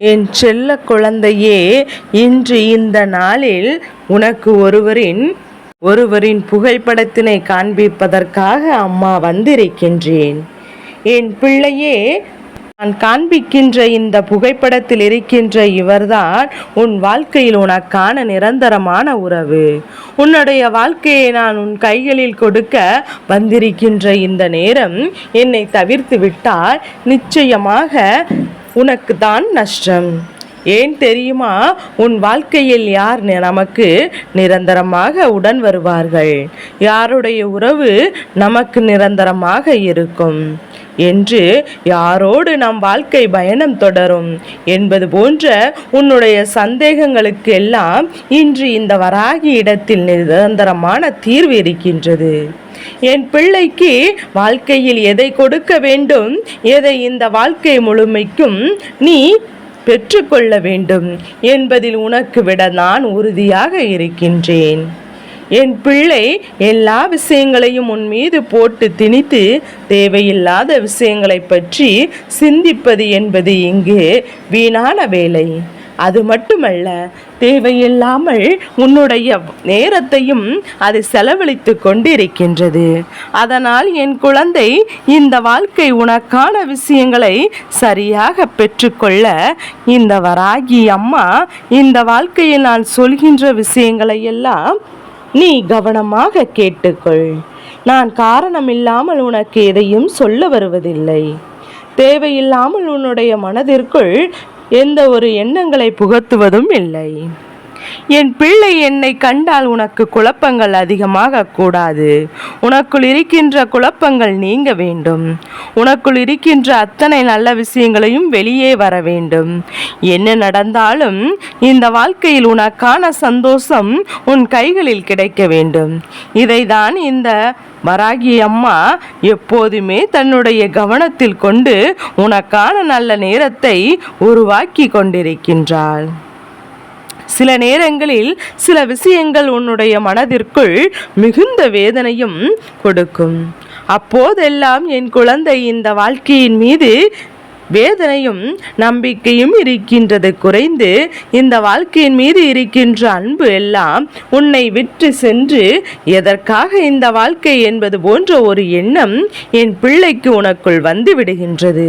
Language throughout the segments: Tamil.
என் செல்ல குழந்தையே இன்று இந்த நாளில் உனக்கு ஒருவரின் ஒருவரின் புகைப்படத்தினை காண்பிப்பதற்காக அம்மா வந்திருக்கின்றேன். என் பிள்ளையே நான் காண்பிக்கின்ற இந்த புகைப்படத்தில் இருக்கின்ற இவர்தான் உன் வாழ்க்கையில் உனக்கான நிரந்தரமான உறவு. உன்னுடைய வாழ்க்கையை நான் உன் கைகளில் கொடுக்க வந்திருக்கின்ற இந்த நேரம் என்னை தவிர்த்து விட்டால் நிச்சயமாக உனக்கு தான் நஷ்டம். ஏன் தெரியுமா? உன் வாழ்க்கையில் யார் நமக்கு நிரந்தரமாக உடன் வருவார்கள்? யாருடைய உறவு நமக்கு நிரந்தரமாக இருக்கும்? என்று யாரோடு நம் வாழ்க்கை பயணம் தொடரும் என்பது போன்ற உன்னுடைய சந்தேகங்களுக்கு எல்லாம் இன்று இந்த வராகி இடத்தில் நிரந்தரமான தீர்வு இருக்கின்றது. என் பிள்ளைக்கு வாழ்க்கையில் எதை கொடுக்க வேண்டும்? எதை இந்த வாழ்க்கை முழுமைக்கும் நீ பெற்றுக்கொள்ள வேண்டும்? என்பதில் உனக்கு விட நான் உறுதியாக இருக்கின்றேன். என் பிள்ளை எல்லா விஷயங்களையும் உன் மீது போட்டு திணித்து தேவையில்லாத விஷயங்களை பற்றி சிந்திப்பது என்பது இங்கு வீணான வேலை. அது மட்டுமல்ல தேவையில்லாமல் உன்னுடைய நேரத்தையும் அது செலவழித்து கொண்டிருக்கின்றது. அதனால் என் குழந்தை இந்த வாழ்க்கை உனக்கான விஷயங்களை சரியாக பெற்றுக்கொள்ள இந்த வராகி அம்மா இந்த வாழ்க்கையில் நான் சொல்கின்ற விஷயங்களை எல்லாம் நீ கவனமாக கேட்டுக்கொள். நான் காரணமில்லாமல் உனக்கு எதையும் சொல்ல வருவதில்லை. தேவையில்லாமல் உன்னுடைய மனதிற்குள் எந்த ஒரு எண்ணங்களை புகத்துவதும் இல்லை. என் பிள்ளை என்னை கண்டால் உனக்கு குழப்பங்கள் அதிகமாக கூடாது. உனக்குள் இருக்கின்ற குழப்பங்கள் நீங்க வேண்டும். உனக்குள் இருக்கின்ற அத்தனை நல்ல விஷயங்களையும் வெளியே வர வேண்டும். என்ன நடந்தாலும் இந்த வாழ்க்கையில் உனக்கான சந்தோஷம் உன் கைகளில் கிடைக்க வேண்டும். இதைதான் இந்த வராகி அம்மா எப்போதுமே தன்னுடைய கவனத்தில் கொண்டு உனக்கான நல்ல நேரத்தை உருவாக்கி கொண்டிருக்கின்றாள். சில நேரங்களில் சில விஷயங்கள் உன்னுடைய மனதிற்குள் மிகுந்த வேதனையும் கொடுக்கும். அப்போதெல்லாம் என் குழந்தை இந்த வாழ்க்கையின் மீது வேதனையும் நம்பிக்கையும் இருக்கின்றது. குறைந்து இந்த வாழ்க்கையின் மீது இருக்கின்ற அன்பு எல்லாம் உன்னை விற்று சென்று எதற்காக இந்த வாழ்க்கை என்பது போன்ற ஒரு எண்ணம் என் பிள்ளைக்கு உனக்குள் வந்து விடுகின்றது.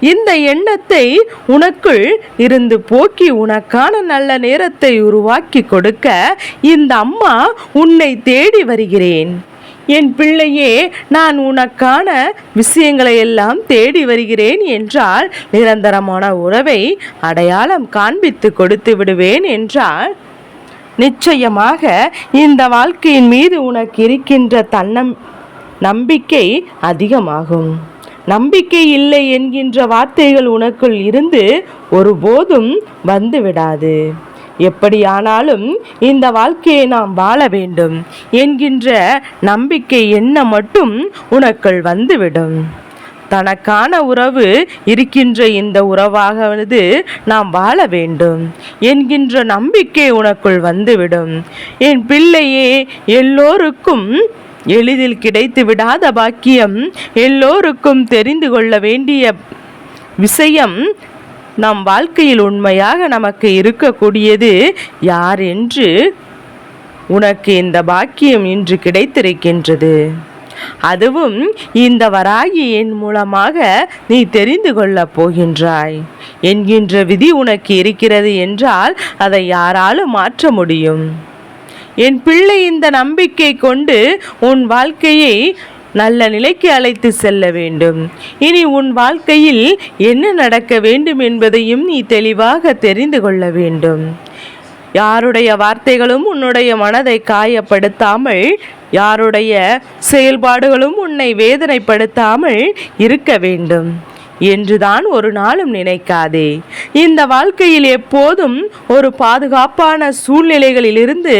இந்த எண்ணத்தை உனக்குள் இருந்து போக்கி உனக்கான நல்ல நேரத்தை உருவாக்கி கொடுக்க இந்த அம்மா உன்னை தேடி வருகிறேன். என் பிள்ளையே நான் உனக்கான விஷயங்களை எல்லாம் தேடி வருகிறேன் என்றால் நிரந்தரமான உறவை அடையாளம் காண்பித்து கொடுத்து விடுவேன் என்றால் நிச்சயமாக இந்த வாழ்க்கையின் மீது உனக்கு இருக்கின்ற தன்னம் நம்பிக்கை அதிகமாகும். நம்பிக்கை இல்லை என்கின்ற வார்த்தைகள் உனக்குள் இருந்து ஒருபோதும் வந்துவிடாது. எப்படியானாலும் இந்த வாழ்க்கையை நாம் வாழ வேண்டும் என்கின்ற நம்பிக்கை என்ன மட்டும் உனக்குள் வந்துவிடும். தனக்கான உறவு இருக்கின்ற இந்த உறவாகவது நாம் வாழ வேண்டும் என்கின்ற நம்பிக்கை உனக்குள் வந்துவிடும். என் பிள்ளையே எல்லோருக்கும் எளிதில் கிடைத்து விடாத பாக்கியம் எல்லோருக்கும் தெரிந்து கொள்ள வேண்டிய விஷயம் நம் வாழ்க்கையில் உண்மையாக நமக்கு இருக்கக்கூடியது யார் என்று உனக்கு இந்த பாக்கியம் இன்று கிடைத்திருக்கின்றது. அதுவும் இந்த வராகியின் மூலமாக நீ தெரிந்து கொள்ளப் போகின்றாய். என்கின்ற விதி உனக்கு இருக்கிறது என்றால் அதை யாராலும் மாற்ற முடியும். என் பிள்ளை இந்த நம்பிக்கை கொண்டு உன் வாழ்க்கையை நல்ல நிலைக்கு அழைத்து செல்ல வேண்டும். இனி உன் வாழ்க்கையில் என்ன நடக்க வேண்டும் என்பதையும் நீ தெளிவாக தெரிந்து கொள்ள வேண்டும். யாருடைய வார்த்தைகளும் உன்னுடைய மனதை காயப்படுத்தாமல் யாருடைய செயல்பாடுகளும் உன்னை வேதனைப்படுத்தாமல் இருக்க வேண்டும் என்றுதான் ஒரு நாளும் நினைக்காதே. இந்த வாழ்க்கையில் எப்போதும் ஒரு பாதுகாப்பான சூழ்நிலைகளிலிருந்து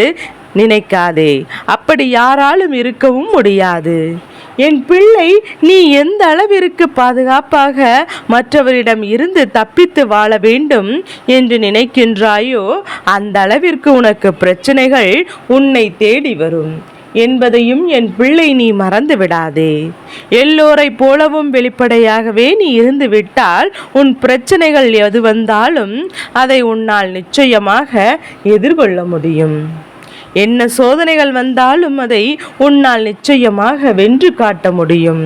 நினைக்காதே. அப்படி யாராலும் இருக்கவும் முடியாது. என் பிள்ளை நீ எந்த அளவிற்கு பாதுகாப்பாக மற்றவரிடம் இருந்து தப்பித்து வாழ வேண்டும் என்று நினைக்கின்றாயோ அந்த அளவிற்கு உனக்கு பிரச்சனைகள் உன்னை தேடி வரும். என்பதையும் என் பிள்ளை நீ மறந்து விடாதே. எல்லோரைப் போலவும் வெளிப்படையாகவே நீ இருந்து விட்டால் உன் பிரச்சனைகள் எது வந்தாலும் அதை உன்னால் நிச்சயமாக எதிர்கொள்ள முடியும். என்ன சோதனைகள் வந்தாலும் அதை உன்னால் நிச்சயமாக வென்று காட்ட முடியும்.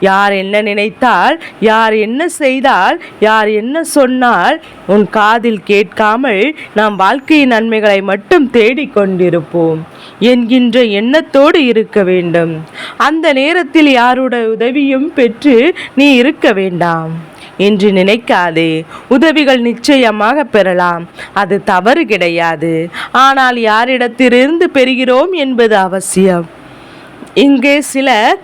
யார் என்ன நினைத்தால் யார் என்ன செய்தால் யார் என்ன சொன்னால் உன் காதில் கேட்காமல் நாம் வாழ்க்கையின் நன்மைகளை மட்டும் தேடிக்கொண்டிருப்போம் என்கின்ற எண்ணத்தோடு இருக்க வேண்டும். அந்த நேரத்தில் யாருடைய உதவியும் பெற்று நீ இருக்க வேண்டாம். என்று நினைக்காதே. உதவிகள் நிச்சயமாக பெறலாம். அது தவறு கிடையாது. ஆனால் யாரிடத்திலிருந்து பெறுகிறோம் என்பது அவசியம். இங்கே சிலர்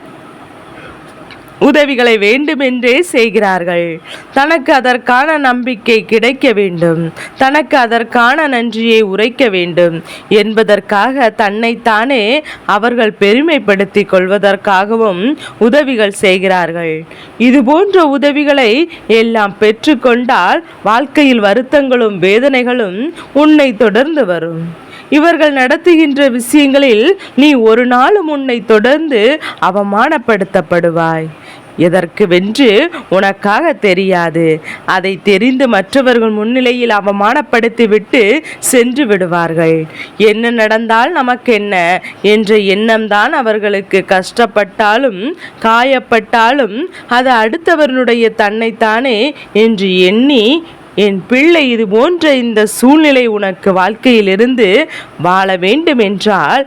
உதவிகளை வேண்டுமென்றே செய்கிறார்கள். தனக்கு அதற்கான நம்பிக்கை கிடைக்க வேண்டும். தனக்கு அதற்கான நன்றியை உரைக்க வேண்டும். என்பதற்காக தன்னைத்தானே அவர்கள் பெருமைப்படுத்தி கொள்வதற்காகவும் உதவிகள் செய்கிறார்கள். இதுபோன்ற உதவிகளை எல்லாம் பெற்றுக்கொண்டால் வாழ்க்கையில் வருத்தங்களும் வேதனைகளும் உன்னை தொடர்ந்து வரும். இவர்கள் நடத்துகின்ற விஷயங்களில் நீ ஒரு நாளும் உன்னை தொடர்ந்து அவமானப்படுத்தப்படுவாய். எதற்கு வென்று உனக்காக தெரியாது. அதை தெரிந்து மற்றவர்கள் முன்னிலையில் அவமானப்படுத்திவிட்டு சென்று விடுவார்கள். என்ன நடந்தால் நமக்கு என்ன என்ற எண்ணம்தான் அவர்களுக்கு கஷ்டப்பட்டாலும் காயப்பட்டாலும் அது அடுத்தவர்களுடைய தன்னைத்தானே என்று எண்ணி என் பிள்ளை இது போன்ற இந்த சூழ்நிலை உனக்கு வாழ்க்கையிலிருந்து வாழ வேண்டும் என்றால்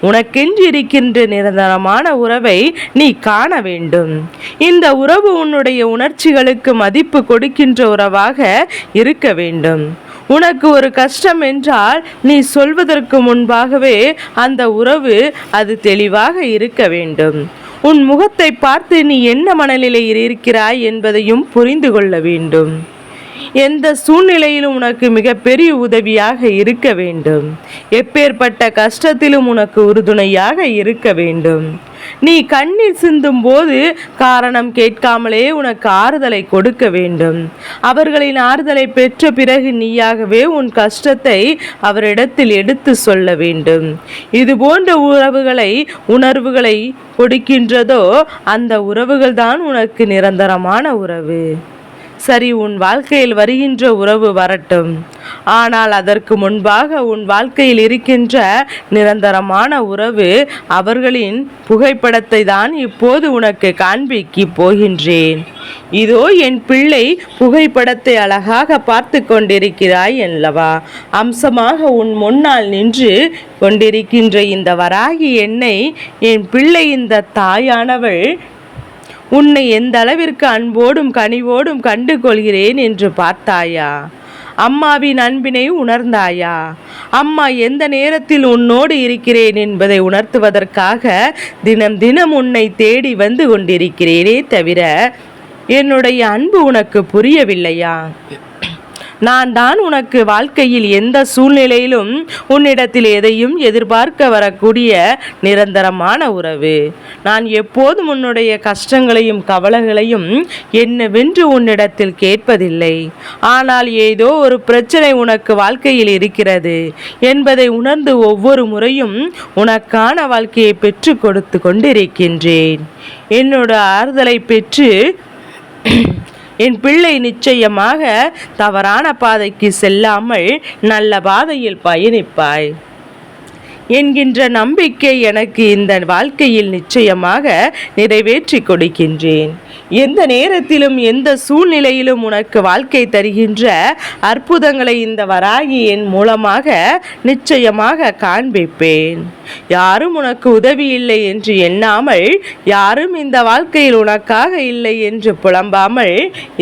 உனக்கென்று இருக்கின்ற நிரந்தரமான உறவை நீ காண வேண்டும். இந்த உறவு உன்னுடைய உணர்ச்சிகளுக்கு மதிப்பு கொடுக்கின்ற உறவாக இருக்க வேண்டும். உனக்கு ஒரு கஷ்டம் என்றால் நீ சொல்வதற்கு முன்பாகவே அந்த உறவு அது தெளிவாக இருக்க வேண்டும். உன் முகத்தை பார்த்து நீ என்ன மனநிலையில் இருக்கிறாய் என்பதையும் புரிந்து கொள்ள வேண்டும். எந்த சூழ்நிலையிலும் உனக்கு மிகப்பெரிய உதவியாக இருக்க வேண்டும். எப்பேற்பட்ட கஷ்டத்திலும் உனக்கு உறுதுணையாக இருக்க வேண்டும். நீ கண்ணீர் சிந்தும் போது காரணம் கேட்காமலே உனக்கு ஆறுதலை கொடுக்க வேண்டும். அவர்களின் ஆறுதலை பெற்ற பிறகு நீயாகவே உன் கஷ்டத்தை அவரிடத்தில் எடுத்து சொல்ல வேண்டும். இது போன்ற உறவுகளை உணர்வுகளை கொடுக்கின்றதோ அந்த உறவுகள் தான் உனக்கு நிரந்தரமான உறவு. சரி உன் வாழ்க்கையில் வருகின்ற உறவு வரட்டும். ஆனால் அதற்கு முன்பாக உன் வாழ்க்கையில் இருக்கின்ற நிரந்தரமான உறவு அவர்களின் புகைப்படத்தை தான் இப்போது உனக்கு காண்பிக்க போகின்றேன். இதோ என் பிள்ளை புகைப்படத்தை அழகாக பார்த்து கொண்டிருக்கிறாய் அல்லவா? அம்சமாக உன் முன்னால் நின்று கொண்டிருக்கின்ற இந்த வராகி என்னை என் பிள்ளை இந்த தாயானவள் உன்னை எந்த அளவிற்கு அன்போடும் கனிவோடும் கண்டு கொள்கிறேன் என்று பார்த்தாயா? அம்மாவின் அன்பினை உணர்ந்தாயா? அம்மா எந்த நேரத்தில் உன்னோடு இருக்கிறேன் என்பதை உணர்த்துவதற்காக தினம் தினம் உன்னை தேடி வந்து கொண்டிருக்கிறேனே தவிர என்னுடைய அன்பு உனக்கு புரியவில்லையா? நான் தான் உனக்கு வாழ்க்கையில் எந்த சூழ்நிலையிலும் உன்னிடத்தில் எதையும் எதிர்பார்க்க வரக்கூடிய நிரந்தரமான உறவு. நான் எப்போதும் உன்னுடைய கஷ்டங்களையும் கவலைகளையும் என்னவென்று உன்னிடத்தில் கேட்பதில்லை. ஆனால் ஏதோ ஒரு பிரச்சனை உனக்கு வாழ்க்கையில் இருக்கிறது என்பதை உணர்ந்து ஒவ்வொரு முறையும் உனக்கான வாழ்க்கையை பெற்று கொடுத்து கொண்டிருக்கின்றேன். என்னோட ஆறுதலை பெற்று என் பிள்ளை நிச்சயமாக தவறான பாதைக்கு செல்லாமல் நல்ல பாதையில் பயணிப்பாய். என்கின்ற நம்பிக்கை எனக்கு இந்த வாழ்க்கையில் நிச்சயமாக நிறைவேற்றி கொடுக்கின்றேன். எந்த நேரத்திலும் எந்த சூழ்நிலையிலும் உனக்கு வாழ்க்கை தருகின்ற அற்புதங்களை இந்த வராகியின் மூலமாக நிச்சயமாக காண்பிப்பேன். யாரும் உனக்கு உதவி இல்லை என்று எண்ணாமல் யாரும் இந்த வாழ்க்கையில் உனக்காக இல்லை என்று புலம்பாமல்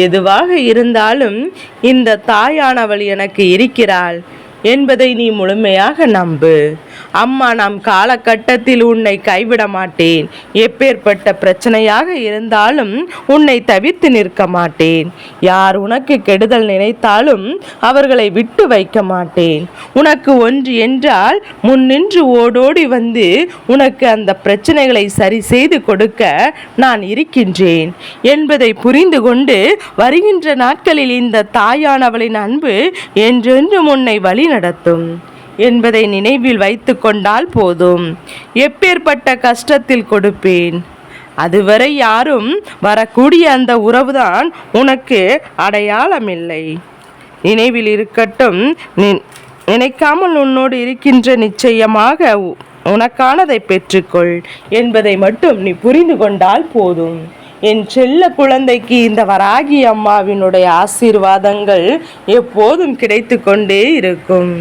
எதுவாக இருந்தாலும் இந்த தாயானவள் எனக்கு இருக்கிறாள். என்பதை நீ முழுமையாக நம்பு. அம்மா நம் காலகட்டத்தில் உன்னை கைவிட மாட்டேன். எப்பேற்பட்ட பிரச்சனையாக இருந்தாலும் உன்னை தவிர்த்து நிற்க மாட்டேன். யார் உனக்கு கெடுதல் நினைத்தாலும் அவர்களை விட்டு வைக்க மாட்டேன். உனக்கு ஒன்று என்றால் முன்னின்று ஓடோடி வந்து உனக்கு அந்த பிரச்சனைகளை சரி செய்து கொடுக்க நான் இருக்கின்றேன். என்பதை புரிந்து கொண்டு வருகின்ற நாட்களில் இந்த தாயானவளின் அன்பு என்றென்றும் உன்னை வழி நடத்தும் என்பதை நினைவில் வைத்து கொண்டால் போதும். எப்பேற்பட்ட கஷ்டத்தில் கொடுப்பேன்? அதுவரை யாரும் வரக்கூடிய அந்த உறவுதான் உனக்கு அடையாளமில்லை. நினைவில் இருக்கட்டும். நி- நினைக்காமல் உன்னோடு இருக்கின்ற நிச்சயமாக உனக்கானதை பெற்றுக்கொள் என்பதை மட்டும் நீ புரிந்து கொண்டால் போதும். என் செல்ல குழந்தைக்கு இந்த வராகி அம்மாவினுடைய ஆசீர்வாதங்கள் எப்போதும் கிடைத்து கொண்டே இருக்கும்.